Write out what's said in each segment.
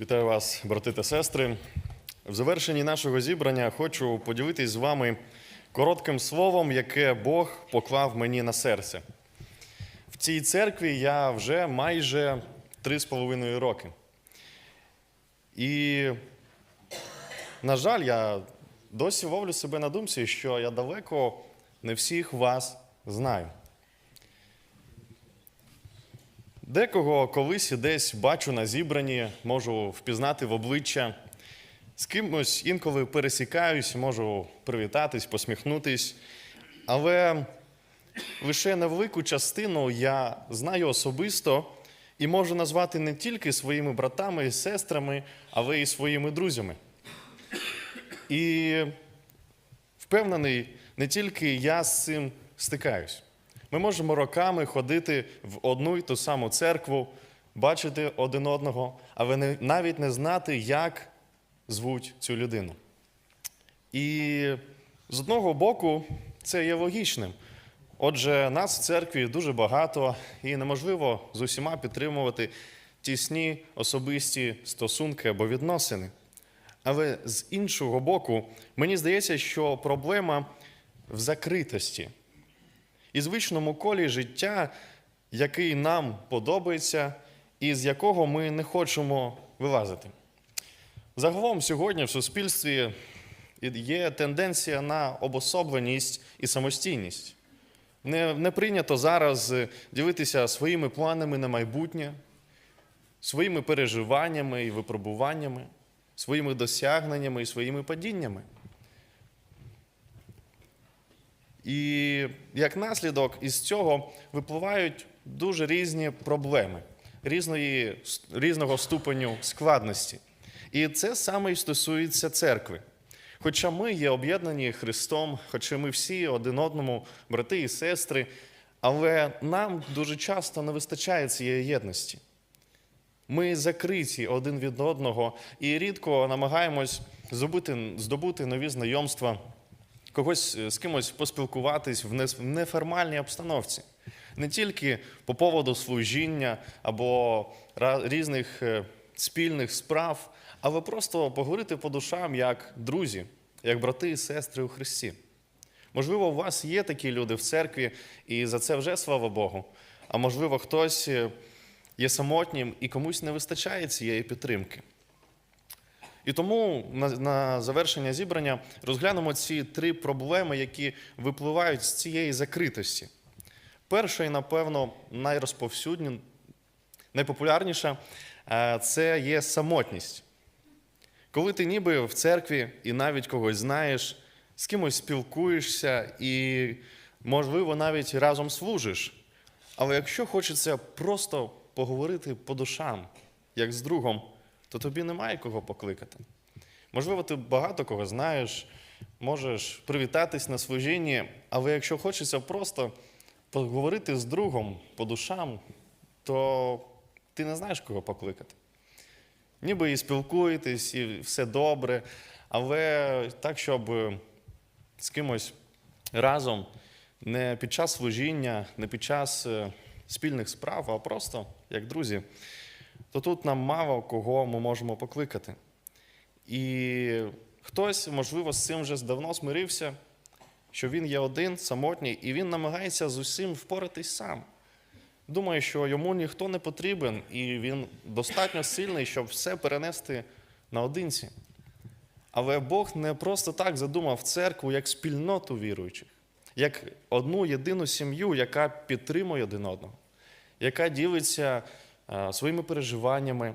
Вітаю вас, брати та сестри. В завершенні нашого зібрання хочу поділитись з вами коротким словом, яке Бог поклав мені на серце. В цій церкві я вже майже три з половиною роки. І, на жаль, я досі ловлю себе на думці, що я далеко не всіх вас знаю. Декого колись і десь бачу на зібранні, можу впізнати в обличчя. З кимось інколи пересікаюсь, можу привітатись, посміхнутись. Але лише невелику частину я знаю особисто і можу назвати не тільки своїми братами і сестрами, але й своїми друзями. І впевнений, не тільки я з цим стикаюсь. Ми можемо роками ходити в одну й ту саму церкву, бачити один одного, але не, навіть не знати, як звуть цю людину. І з одного боку, це є логічним. Отже, нас в церкві дуже багато, і неможливо з усіма підтримувати тісні особисті стосунки або відносини. Але з іншого боку, мені здається, що проблема в закритості і звичному колі життя, який нам подобається, і з якого ми не хочемо вилазити. Загалом сьогодні в суспільстві є тенденція на обособленість і самостійність. Не, не прийнято зараз ділитися своїми планами на майбутнє, своїми переживаннями і випробуваннями, своїми досягненнями і своїми падіннями. І як наслідок із цього випливають дуже різні проблеми різної, різного ступеню складності. І це саме і стосується церкви. Хоча ми є об'єднані Христом, хоча ми всі один одному, брати і сестри, але нам дуже часто не вистачає цієї єдності. Ми закриті один від одного і рідко намагаємось здобути, здобути нові знайомства, когось з кимось поспілкуватись в неформальній обстановці. Не тільки по поводу служіння або різних е, спільних справ, але просто поговорити по душам як друзі, як брати і сестри у Христі. Можливо, у вас є такі люди в церкві, і за це вже слава Богу. А можливо, хтось е, є самотнім і комусь не вистачає цієї підтримки. І тому на, на завершення зібрання розглянемо ці три проблеми, які випливають з цієї закритості. Перша і, напевно, найрозповсюдні, найпопулярніша е, це є самотність. Коли ти ніби в церкві і навіть когось знаєш, з кимось спілкуєшся і, можливо, навіть разом служиш. Але якщо хочеться просто поговорити по душам, як з другом, то тобі немає кого покликати. Можливо, ти багато кого знаєш, можеш привітатись на служінні, але якщо хочеться просто поговорити з другом по душам, то ти не знаєш, кого покликати. Ніби і спілкуєтесь, і все добре, але так, щоб з кимось разом не під час служіння, не під час е, спільних справ, а просто як друзі, то тут нам мало кого ми можемо покликати. І хтось, можливо, з цим вже давно смирився, що він є один, самотній, і він намагається з усім впоратись сам. Думає, що йому ніхто не потрібен, і він достатньо сильний, щоб все перенести наодинці. Але Бог не просто так задумав церкву як спільноту віруючих, як одну єдину сім'ю, яка підтримує один одного, яка ділиться своїми переживаннями,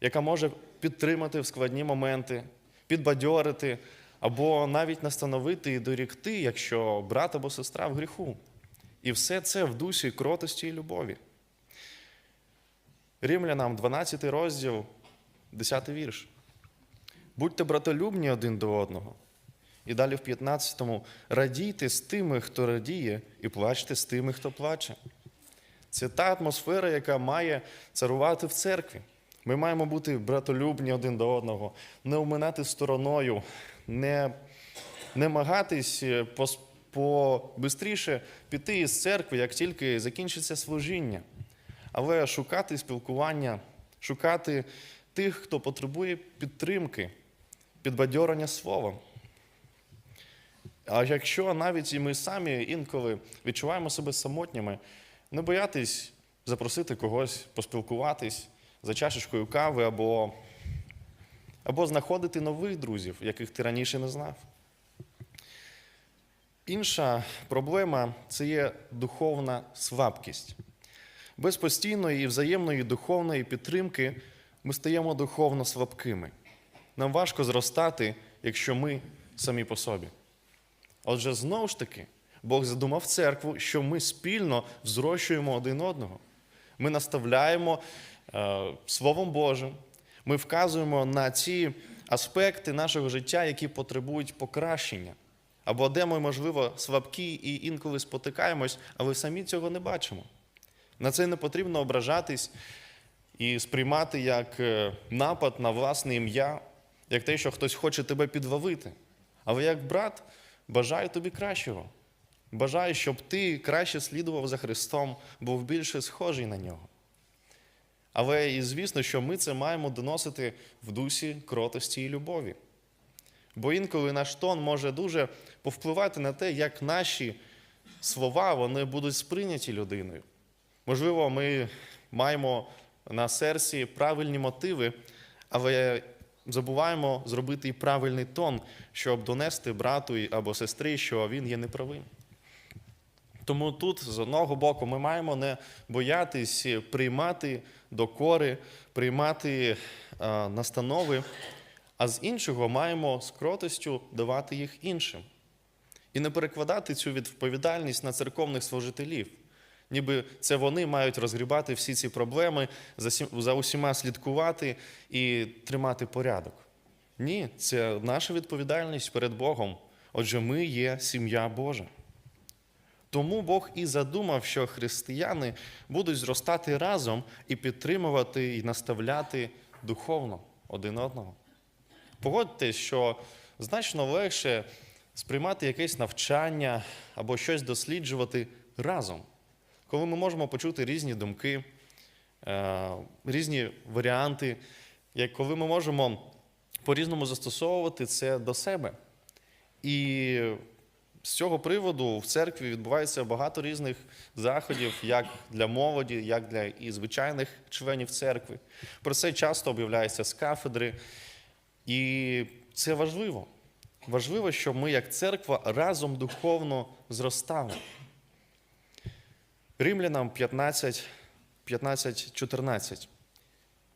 яка може підтримати в складні моменти, підбадьорити або навіть настановити і дорікти, якщо брат або сестра в гріху. І все це в дусі кротості і любові. Римлянам 12 розділ, 10 вірш. Будьте братолюбні один до одного. І далі в 15-му радійте з тими, хто радіє, і плачте з тими, хто плаче. Це та атмосфера, яка має царувати в церкві. Ми маємо бути братолюбні один до одного, не оминати стороною, не, не намагатись пос- побистріше піти із церкви, як тільки закінчиться служіння, але шукати спілкування, шукати тих, хто потребує підтримки, підбадьорення словом. А якщо навіть і ми самі інколи відчуваємо себе самотніми, не боятись запросити когось поспілкуватись за чашечкою кави або, або знаходити нових друзів, яких ти раніше не знав. Інша проблема це є духовна слабкість. Без постійної і взаємної духовної підтримки ми стаємо духовно слабкими. Нам важко зростати, якщо ми самі по собі. Отже, знову ж таки, Бог задумав церкву, що ми спільно взрощуємо один одного. Ми наставляємо е, Словом Божим, ми вказуємо на ті аспекти нашого життя, які потребують покращення. Або де ми, можливо, слабкі і інколи спотикаємось, але самі цього не бачимо. На це не потрібно ображатись і сприймати як е, напад на власне ім'я, як те, що хтось хоче тебе підвалити. Але як брат, бажаю тобі кращого. Бажаю, щоб ти краще слідував за Христом, був більше схожий на нього. Але і звісно, що ми це маємо доносити в дусі кротості і любові. Бо інколи наш тон може дуже повпливати на те, як наші слова вони будуть сприйняті людиною. Можливо, ми маємо на серці правильні мотиви, але забуваємо зробити і правильний тон, щоб донести брату або сестрі, що він є неправим. Тому тут, з одного боку, ми маємо не боятись приймати докори, приймати а, настанови, а з іншого маємо з кротостю давати їх іншим. І не перекладати цю відповідальність на церковних служителів. Ніби це вони мають розгрібати всі ці проблеми, за усіма слідкувати і тримати порядок. Ні, це наша відповідальність перед Богом. Отже, ми є сім'я Божа. Тому Бог і задумав, що християни будуть зростати разом і підтримувати і наставляти духовно один одного. Погодьтесь, що значно легше сприймати якесь навчання або щось досліджувати разом, коли ми можемо почути різні думки, е, різні варіанти, як коли ми можемо по-різному застосовувати це до себе. І з цього приводу в церкві відбувається багато різних заходів, як для молоді, як для і звичайних членів церкви. Про це часто об'являється з кафедри. І це важливо. Важливо, щоб ми, як церква, разом духовно зростали. Римлянам 15, 15, 14.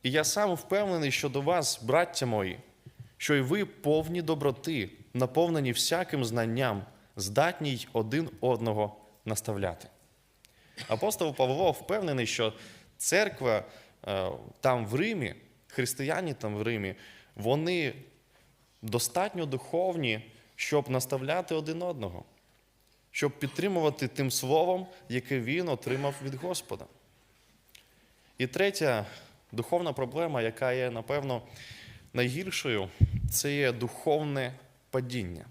І я сам впевнений щодо вас, браття мої, що й ви повні доброти, наповнені всяким знанням, здатні й один одного наставляти. Апостол Павло впевнений, що церква е, там в Римі, християні там в Римі, вони достатньо духовні, щоб наставляти один одного, щоб підтримувати тим словом, яке він отримав від Господа. І третя духовна проблема, яка є, напевно, найгіршою, це є духовне падіння.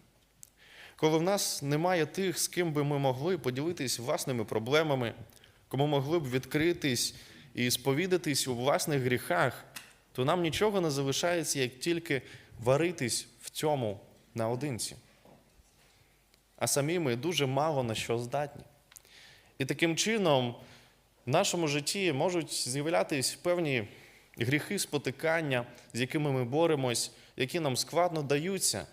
Коли в нас немає тих, з ким би ми могли поділитись власними проблемами, кому могли б відкритись і сповідатись у власних гріхах, то нам нічого не залишається, як тільки варитись в цьому наодинці. А самі ми дуже мало на що здатні. І таким чином в нашому житті можуть з'являтись певні гріхи спотикання, з якими ми боремось, які нам складно даються.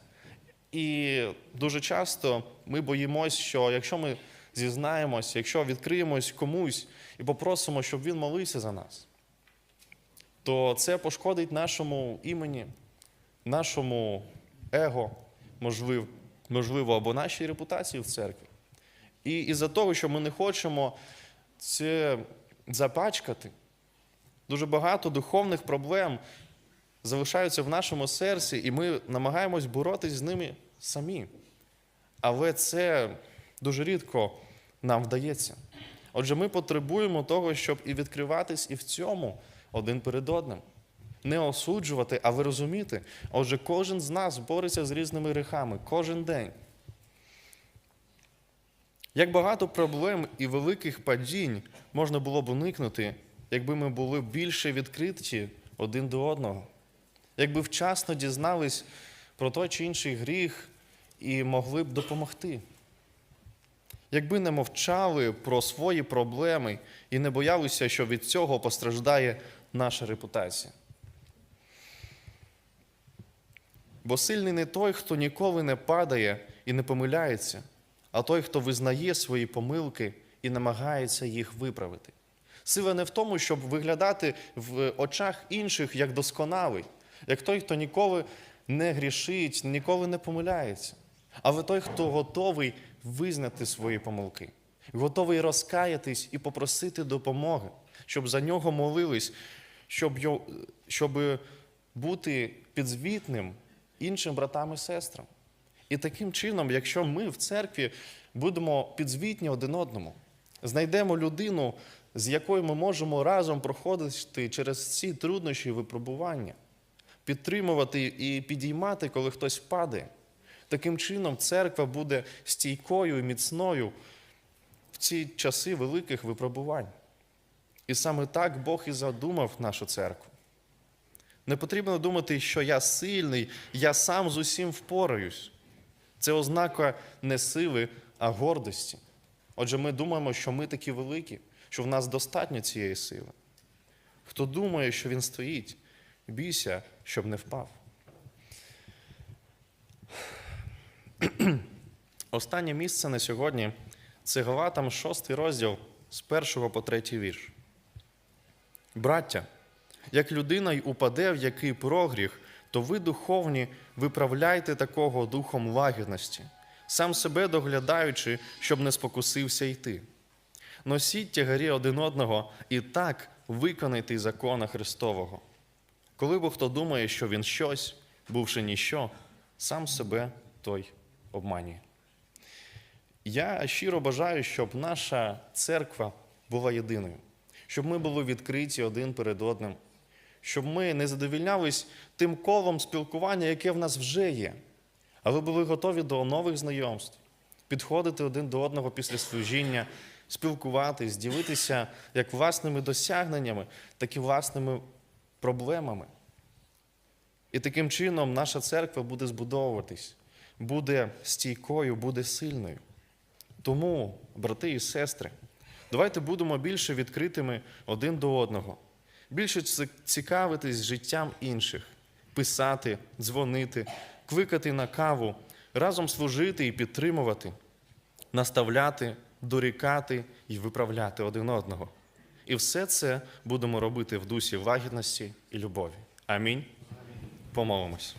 І дуже часто ми боїмось, що якщо ми зізнаємось, якщо відкриємось комусь і попросимо, щоб він молився за нас, то це пошкодить нашому імені, нашому его, можливо, можливо або нашій репутації в церкві. І із-за того, що ми не хочемо це запачкати, дуже багато духовних проблем залишаються в нашому серці, і ми намагаємось боротись з ними самі. Але це дуже рідко нам вдається. Отже, ми потребуємо того, щоб і відкриватись і в цьому один перед одним. Не осуджувати, а ви розуміти. Отже, кожен з нас бореться з різними гріхами кожен день. Як багато проблем і великих падінь можна було б уникнути, якби ми були більше відкриті один до одного, якби вчасно дізнались про той чи інший гріх і могли б допомогти. Якби не мовчали про свої проблеми і не боялися, що від цього постраждає наша репутація. Бо сильний не той, хто ніколи не падає і не помиляється, а той, хто визнає свої помилки і намагається їх виправити. Сила не в тому, щоб виглядати в очах інших як досконалий, як той, хто ніколи не грішить, ніколи не помиляється, а ви той, хто готовий визнати свої помилки, готовий розкаятись і попросити допомоги, щоб за нього молились, щоб, щоб бути підзвітним іншим братам і сестрам. І таким чином, якщо ми в церкві будемо підзвітні один одному, знайдемо людину, з якою ми можемо разом проходити через ці труднощі і випробування, підтримувати і підіймати, коли хтось падає. Таким чином, церква буде стійкою і міцною в ці часи великих випробувань. І саме так Бог і задумав нашу церкву. Не потрібно думати, що я сильний, я сам з усім впораюсь. Це ознака не сили, а гордості. Отже, ми думаємо, що ми такі великі, що в нас достатньо цієї сили. Хто думає, що він стоїть, бійся, щоб не впав. Останнє місце на сьогодні це Галатам 6 розділ з 1 по 3 вірш. Браття, як людина й упаде в який прогріх, то ви, духовні, виправляйте такого духом лагідності, сам себе доглядаючи, щоб не спокусився йти. Носіть тягарі один одного і так виконайте закона Христового. Коли бо хто думає, що він щось, бувши ніщо, сам себе той обманює. Я щиро бажаю, щоб наша церква була єдиною, щоб ми були відкриті один перед одним, щоб ми не задовільнялись тим колом спілкування, яке в нас вже є, але були готові до нових знайомств, підходити один до одного після служіння, спілкуватись, ділитися як власними досягненнями, так і власними проблемами. І таким чином наша церква буде збудовуватись, буде стійкою, буде сильною. Тому, брати і сестри, давайте будемо більше відкритими один до одного, більше ці- цікавитись життям інших, писати, дзвонити, кликати на каву, разом служити і підтримувати, наставляти, дорікати і виправляти один одного. І все це будемо робити в дусі вагітності і любові. Амінь. Помолимось.